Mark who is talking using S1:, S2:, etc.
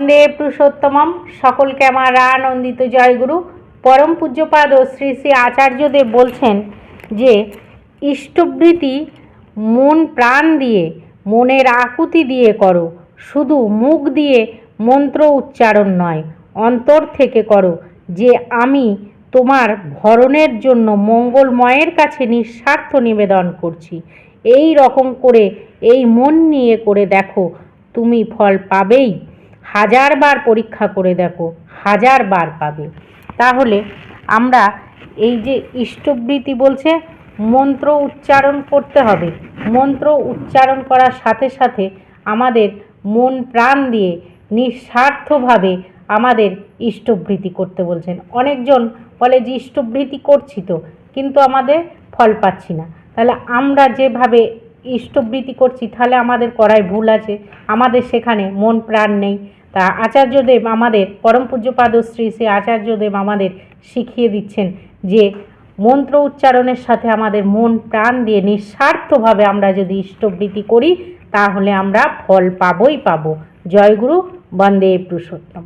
S1: বন্দে পুরুষোত্তমম সকলকে আমার আনন্দিত জয়গুরু পরম পূজ্যপাদ ও শ্রী শ্রী আচার্যদেব বলছেন যে ইষ্টবৃত্তি মন প্রাণ দিয়ে, মনের আকুতি দিয়ে করো। শুধু মুখ দিয়ে মন্ত্র উচ্চারণ নয়, অন্তর থেকে করো। যে আমি তোমার ভরণের জন্য মঙ্গলময়ের কাছে নিঃস্বার্থ নিবেদন করছি, এই রকম করে এই মন নিয়ে করে দেখো, তুমি ফল পাবেই। হাজারবার পরীক্ষা করে দেখো হাজারবার পাবে। তাহলে আমরা এই যে ইষ্টবৃত্তি বলছে, মন্ত্র উচ্চারণ করতে হবে। মন্ত্র উচ্চারণ করার সাথে সাথে আমাদের মন প্রাণ দিয়ে নিঃস্বার্থভাবে আমাদের ইষ্টবৃত্তি করতে বলছেন। অনেকজন বলে যে ইষ্টবৃত্তি করছি তো, কিন্তু আমাদের ফল পাচ্ছি না। তাহলে আমরা যেভাবে ইষ্টবৃত্তি করছি, তাহলে আমাদের করায় ভুল আছে। আমাদের সেখানে মন প্রাণ নেই। তা আচার্যদেব আমাদের পরম পূজ্যপাদ শ্রী শ্রী আচার্যদেব আমাদের শিখিয়ে দিচ্ছেন যে মন্ত্র উচ্চারণের সাথে আমাদের মন প্রাণ দিয়ে নিঃস্বার্থভাবে আমরা যদি ইষ্টবৃত্তি করি, তাহলে আমরা ফল পাবই পাবো। জয়গুরু বন্দে পুরুষোত্তম।